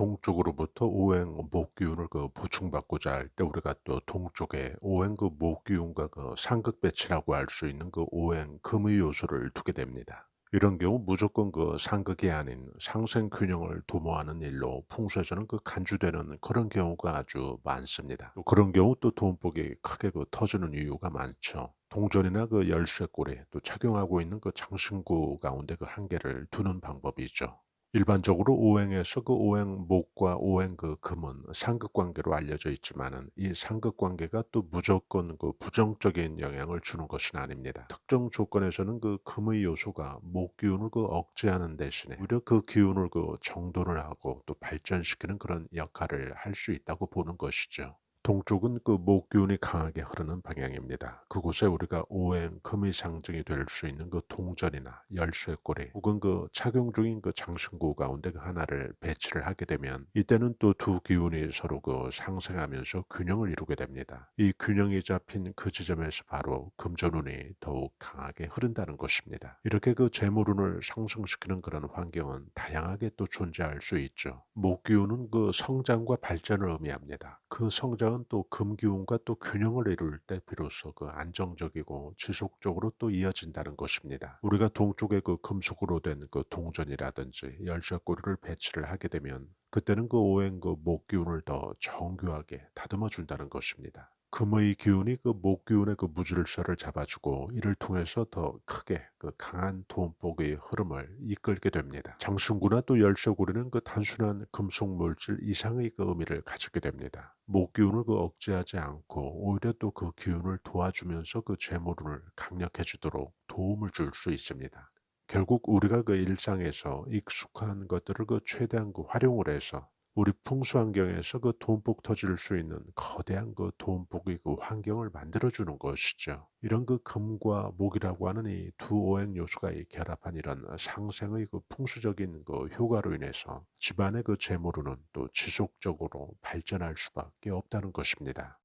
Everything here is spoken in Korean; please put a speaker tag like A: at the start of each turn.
A: 동쪽으로부터 오행 목기운을 그 보충받고자 할 때 우리가 또 동쪽에 오행 그 목기운과 그 상극 배치라고 할 수 있는 그 오행 금의 요소를 두게 됩니다. 이런 경우 무조건 그 상극이 아닌 상생 균형을 도모하는 일로 풍수에서는 그 간주되는 그런 경우가 아주 많습니다. 또 그런 경우 또 돈복이 크게 그 터지는 이유가 많죠. 동전이나 그 열쇠고리 또 착용하고 있는 그 장신구 가운데 그 한계를 두는 방법이죠. 일반적으로 오행에서 그 오행 목과 오행 그 금은 상극 관계로 알려져 있지만은 이 상극 관계가 또 무조건 그 부정적인 영향을 주는 것은 아닙니다. 특정 조건에서는 그 금의 요소가 목 기운을 그 억제하는 대신에 오히려 그 기운을 그 정돈을 하고 또 발전시키는 그런 역할을 할 수 있다고 보는 것이죠. 동쪽은 그 목기운이 강하게 흐르는 방향입니다. 그곳에 우리가 오행, 금의 상징이 될 수 있는 그 동전이나 열쇠고리 혹은 그 착용 중인 그 장신구 가운데 그 하나를 배치를 하게 되면 이때는 또 두 기운이 서로 그 상승하면서 균형을 이루게 됩니다. 이 균형이 잡힌 그 지점에서 바로 금전운이 더욱 강하게 흐른다는 것입니다. 이렇게 그 재물운을 상승시키는 그런 환경은 다양하게 또 존재할 수 있죠. 목기운은 그 성장과 발전을 의미합니다. 그 성장은 또 금기운과 또 균형을 이룰 때 비로소 그 안정적이고 지속적으로 또 이어진다는 것입니다. 우리가 동쪽에 그 금속으로 된 그 동전이라든지 열쇠고리를 배치를 하게 되면 그때는 그 오행 그 목기운을 더 정교하게 다듬어 준다는 것입니다. 금의 기운이 그 목기운의 그 무질서를 잡아주고 이를 통해서 더 크게 그 강한 돈복의 흐름을 이끌게 됩니다. 장sun구나 또 열쇠고리는 그 단순한 금속 물질 이상의 그 의미를 가지게 됩니다. 목기운을 그 억제하지 않고 오히려 또 그 기운을 도와주면서 그 재물운을 강력해지도록 도움을 줄 수 있습니다. 결국 우리가 그 일상에서 익숙한 것들을 그 최대한 그 활용을 해서 우리 풍수 환경에서 그 돈복 터질 수 있는 거대한 그 돈복의 그 환경을 만들어주는 것이죠. 이런 그 금과 목이라고 하는 이 두 오행 요소가 이 결합한 이런 상생의 그 풍수적인 그 효과로 인해서 집안의 그 재물운은 또 지속적으로 발전할 수밖에 없다는 것입니다.